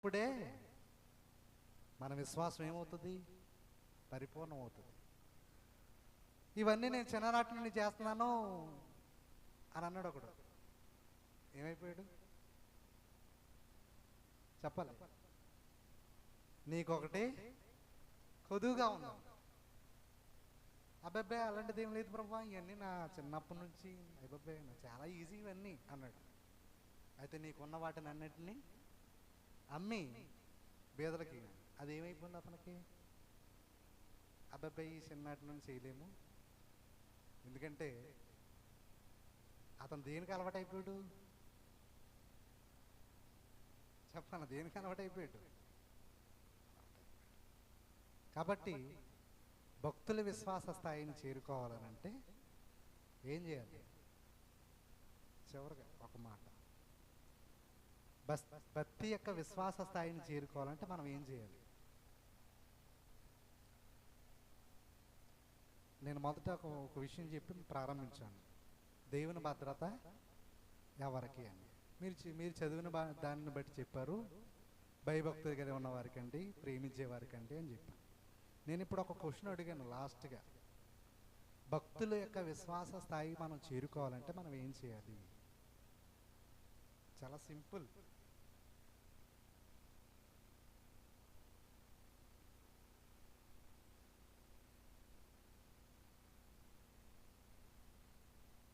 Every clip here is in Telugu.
ఇప్పుడే మన విశ్వాసం ఏమవుతుంది? పరిపూర్ణం అవుతుంది ఇవన్నీ నేను చిన్ననాటి నుండి చేస్తున్నాను అని అన్నాడు ఒకడు. ఏమైపోయాడు? చెప్పాలి. నీకొకటి కొదువుగా ఉందా అబ్బాబ్బే అలాంటిది ఏం లేదు ప్రభా ఇవన్నీ నా చిన్నప్పటి నుంచి అబ్బాబ్బే చాలా ఈజీ ఇవన్నీ అన్నాడు. అయితే నీకున్న వాటిని అన్నిటినీ అమ్మి బీదలకి అది ఏమైపోయింది అతనికి అబ్బాయి చిన్నటి నుంచి చేయలేము. ఎందుకంటే అతను దేనికి అలవాటు చెప్పాను దేనికి అలవాటు అయిపోయాడు కాబట్టి భక్తుల విశ్వాస స్థాయిని చేరుకోవాలనంటే ఏం చేయాలి? చివరిగా ఒక మాట. భక్తి యొక్క విశ్వాస స్థాయిని చేరుకోవాలంటే మనం ఏం చేయాలి? నేను మొదట ఒక విషయం చెప్పి ప్రారంభించాను. దేవుని భద్రత ఎవరికి అని. మీరు మీరు చదివిన బా- దానిని బట్టి చెప్పారు. భయభక్తులు కలిగి ఉన్న అండి ప్రేమించే అండి అని చెప్పాను. నేను ఇప్పుడు ఒక క్వశ్చన్ అడిగాను లాస్ట్గా. భక్తుల యొక్క విశ్వాస స్థాయి మనం చేరుకోవాలంటే మనం ఏం చేయాలి? చాలా సింపుల్.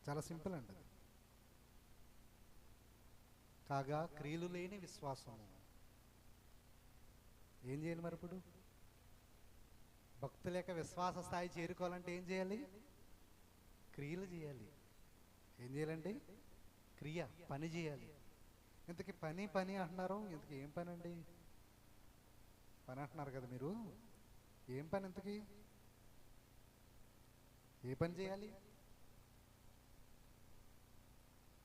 చాలా సింపుల్ అండి అది. కాగా క్రియలు లేని విశ్వాసము. ఏం చేయాలి మరి ఇప్పుడు? భక్తుల యొక్క విశ్వాస స్థాయి చేరుకోవాలంటే ఏం చేయాలి? క్రియలు చేయాలి. ఏం చేయాలండి? క్రియ పని చేయాలి. ఇంతకి పని పని అంటున్నారు. ఇంతకి ఏం పని అండి? పని అంటున్నారు కదా మీరు. ఏం పని ఇంతకి? ఏ పని చేయాలి?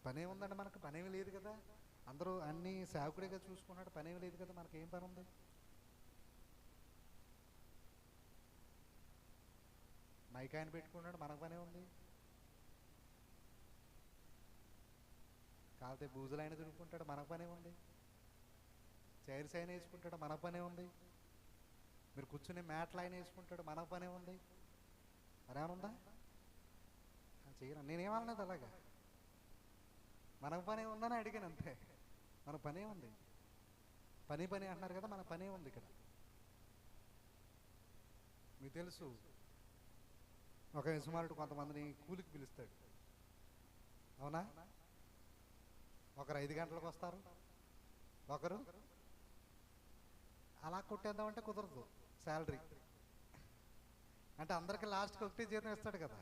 పనే ఉందండి మనకు పనేమి లేదు కదా. అందరూ అన్ని సేవకుడిగా చూసుకున్నాడు పనేమి లేదు కదా మనకి ఏం పని ఉంది? మైక్ ఆయన పెట్టుకున్నాడు మనకు పనే ఉంది. కాకపోతే బూజులు ఆయన తిరుగుకుంటాడు మనకు పనే ఉంది. చైర్స్ ఆయన వేసుకుంటాడు మనకు పనే ఉంది. మీరు కూర్చునే మ్యాట్లు ఆయన వేసుకుంటాడు మనకు పనే ఉంది. మరేమనుందా చేయను నేనేమనలేదు అలాగా. మనకు పనే ఉందని అడిగాను అంతే. మన పనే ఉంది. పని పని అంటున్నారు కదా మన పనే ఉంది ఇక్కడ. మీకు తెలుసు ఒక యజమానుడు కొంతమందిని కూలికి పిలుస్తాడు. అవునా? ఒకరు ఐదు గంటలకు వస్తారు ఒకరు అలా కొట్టేద్దామంటే కుదరదు శాలరీ. అంటే అందరికి లాస్ట్కి ఒకటి జీతం ఇస్తాడు కదా.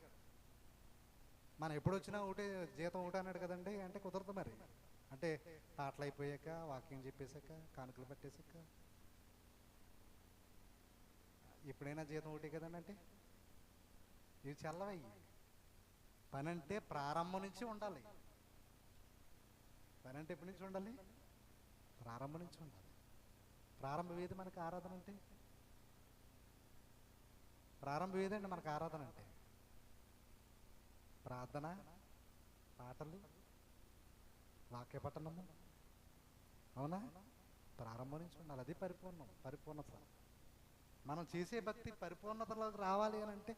మనం ఎప్పుడు వచ్చినా ఒకటే జీతం ఒకటే అన్నాడు కదండి అంటే కుదరదు మరి. అంటే పాటలు అయిపోయాక వాకింగ్ చెప్పేశాక కానుకలు పట్టేశాక. ఎప్పుడైనా జీతం ఒకటే కదండి అంటే? ఇవి చల్లవయ్యి పని అంటే ప్రారంభం నుంచి ఉండాలి. పని అంటే ఎప్పటి నుంచి ఉండాలి? ప్రారంభం నుంచి ఉండాలి. ప్రారంభం ఏది మనకు ఆరాధన అంటే? ప్రారంభం ఏదండి మనకు ఆరాధన అంటే? ప్రార్థన పాటలు వాక్య పఠనము అవునా? ప్రారంభం నుంచి ఉండాలి అది పరిపూర్ణం పరిపూర్ణత మనం చేసే భక్తి పరిపూర్ణతలోకి రావాలి అని అంటే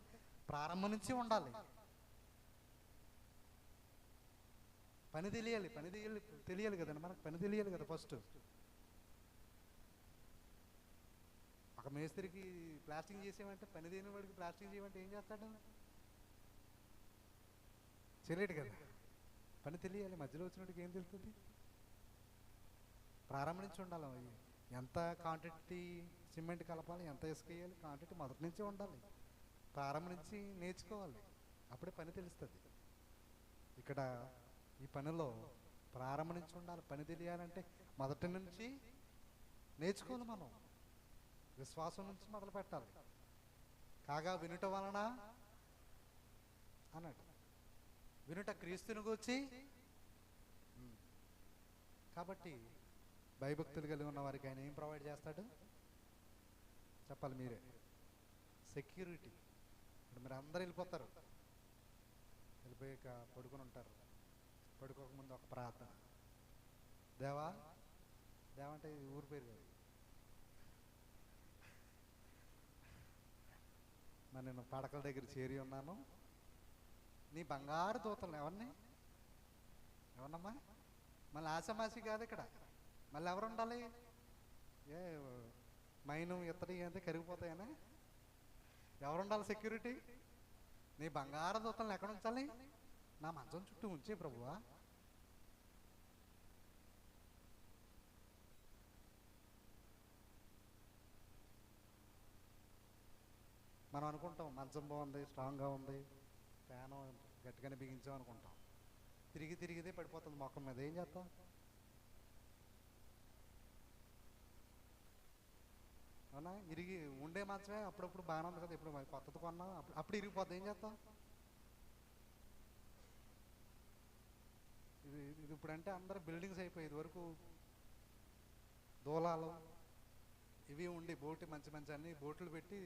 ప్రారంభం నుంచి ఉండాలి. పని తెలియాలి పని తెలియాలి తెలియాలి కదండి. మనకు పని తెలియాలి కదా ఫస్ట్. ఒక మేస్త్రికి ప్లాస్టింగ్ చేసేమంటే పని దేని వాడికి ప్లాస్టింగ్ చేయమంటే ఏం చేస్తాడు? చేయలేడు కదా. పని తెలియాలి. మధ్యలో వచ్చినట్టుకి ఏం తెలుస్తుంది? ప్రారంభం నుంచి ఉండాలి అవి. ఎంత క్వాంటిటీ సిమెంట్ కలపాలి ఎంత ఇసుక వేయాలి క్వాంటిటీ మొదటి నుంచి ఉండాలి. ప్రారంభం నుంచి నేర్చుకోవాలి. అప్పుడే పని తెలుస్తుంది. ఇక్కడ ఈ పనిలో ప్రారంభం నుంచి ఉండాలి. పని తెలియాలంటే మొదటి నుంచి నేర్చుకోవాలి మనం. విశ్వాసం నుంచి మొదలు పెట్టాలి. కాగా వినుట వలన? అన్నట్టు. వినుట క్రీస్తుని గూర్చి? కాబట్టి భయభక్తులు కలిగి ఉన్న వారికి ఆయన ఏం ప్రొవైడ్ చేస్తాడు? చెప్పాలి మీరే. సెక్యూరిటీ. ఇప్పుడు మీరు అందరు వెళ్ళిపోతారు. వెళ్ళిపోయాక పడుకుని ఉంటారు. పడుకోకముందు ఒక ప్రార్థన. దేవా? దేవంటే ఇది ఊరి పేరు కాదు. మరి నేను పడకల దగ్గర చేరి ఉన్నాను. నీ బంగారు దూతలు ఎవరిని? ఎవరమ్మా? మళ్ళీ ఆసమాసి కాదు ఇక్కడ. మళ్ళీ ఎవరు ఉండాలి? ఏ మైను ఇత్తడి అంటే కరిగిపోతాయనా? ఎవరు ఉండాలి సెక్యూరిటీ నీ బంగారు దూతలను ఎక్కడ ఉంచాలి? నా మంచం చుట్టూ ఉంచే ప్రభువా. మనం అనుకుంటాం మంచం బాగుంది స్ట్రాంగ్గా ఉంది. ఫ్యాన్ గట్టిగానే బిగించాం అనుకుంటాం. తిరిగి తిరిగితే పడిపోతుంది మొఖం మీద. ఏం చేస్తాం? అవునా? ఇరిగి ఉండే మంచమే అప్పుడప్పుడు బాగానే ఉంది కదా. ఇప్పుడు కొత్తది కొన్నాం? అప్పుడు అప్పుడు ఇరిగిపోద్ది. ఏం చేస్తాం? ఇది ఇది ఇప్పుడంటే అందరు బిల్డింగ్స్ అయిపోయేది వరకు దూలాలు ఇవి ఉండి బోటి మంచి మంచి అన్ని బోట్లు పెట్టి